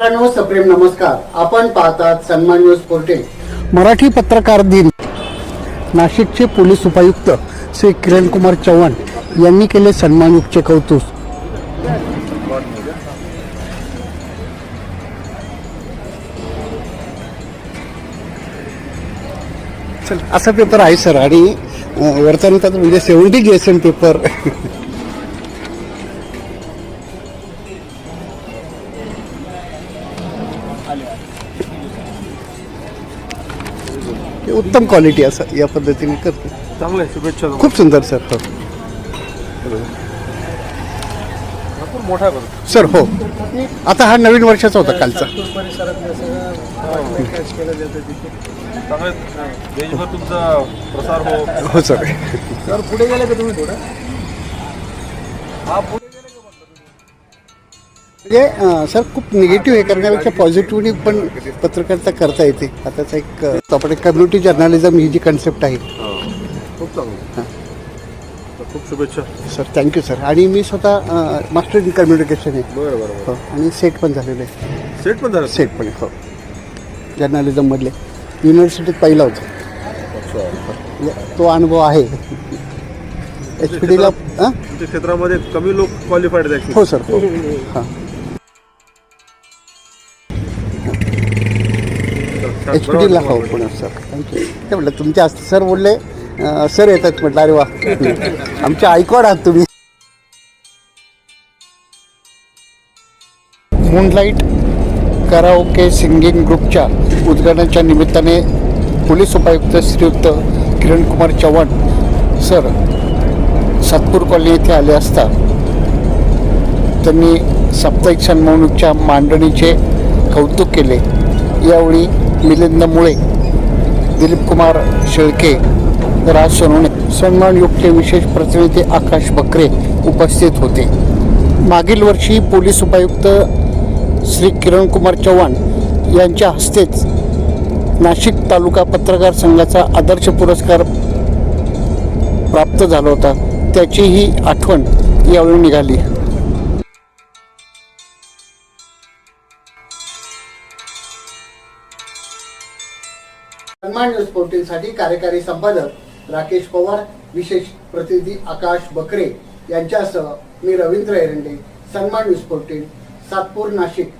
मित्रांनो सप्रेम नमस्कार. आपण पाहतात सन्मान न्यूज पोर्टेल. मराठी पत्रकार दिन. नाशिकचे पोलीस उपायुक्त श्री किरण कुमार चव्हाण यांनी केले सन्मानयुक्तचे कौतुक. असा पेपर आहे सर आणि अं, म्हणजे सेवन्टी जी एस पेपर हे उत्तम क्वालिटी असं या पद्धतीने करतो. चांगलं आहे शुभेच्छा तुम्हाला. खूप सुंदर सर हो. भरपूर मोठा आहे बरं सर हो. आता हा नवीन वर्षाचा होता कालचा. चांगलं आहे. देशभर तुमचा प्रसार हो. हो सर सर पुढे गेले का तुम्ही थोडं? हा पुढे म्हणजे सर खूप निगेटिव्ह हे करण्यापेक्षा पॉझिटिव्हली पण पत्रकारिता करता येते. आताचा एक आपण कम्युनिटी जर्नलिझम ही जी कन्सेप्ट आहे. खूप चांगलं. खूप शुभेच्छा. सर थँक्यू सर आणि मी स्वतः मास्टर इन कम्युनिकेशन आहे. बरं बरं हो आणि सेट पण झालेलं आहे. सेट पण झालं? सेट पण हो. जर्नलिझममधले युनिव्हर्सिटीत पहिला होता. म्हणजे तो अनुभव आहे. एच पी डीला हां क्षेत्रामध्ये कमी लोक क्वालिफाईड आहेत हो सर हो. हां. एच पी डीला हो पुण्यात सर. थँक्यू ते म्हटलं तुमच्या हस्ते सर बोलले अं, सर येतात. म्हटलं अरे वा. आमच्या आयकॉड आहात तुम्ही. मूनलाईट कराओके सिंगिंग ग्रुपच्या उद्घाटनाच्या निमित्ताने पोलीस उपायुक्त श्रीयुक्त किरण कुमार चव्हाण सर सातपूर कॉलनी येथे आले असता त्यांनी साप्ताहिक सन्मानिकच्या मांडणीचे कौतुक केले. यावेळी मिलिंद मुळे दिलीप कुमार शेळके राज सोनवणे सन्मानयुक्तचे विशेष प्रतिनिधी आकाश बकरे उपस्थित होते. मागील वर्षी पोलीस उपायुक्त श्री किरण कुमार चव्हाण यांच्या हस्तेच नाशिक तालुका पत्रकार संघाचा आदर्श पुरस्कार प्राप्त झाला होता. त्याचीही आठवण यावेळी निघाली. सन्मान न्यूज फोर्टीनसाठी कार्यकारी संपादक राकेश पवार विशेष प्रतिनिधी आकाश बकरे यांच्यासह मी रवींद्र एरंडे सन्मान न्यूज पोर्टल सातपूर नाशिक.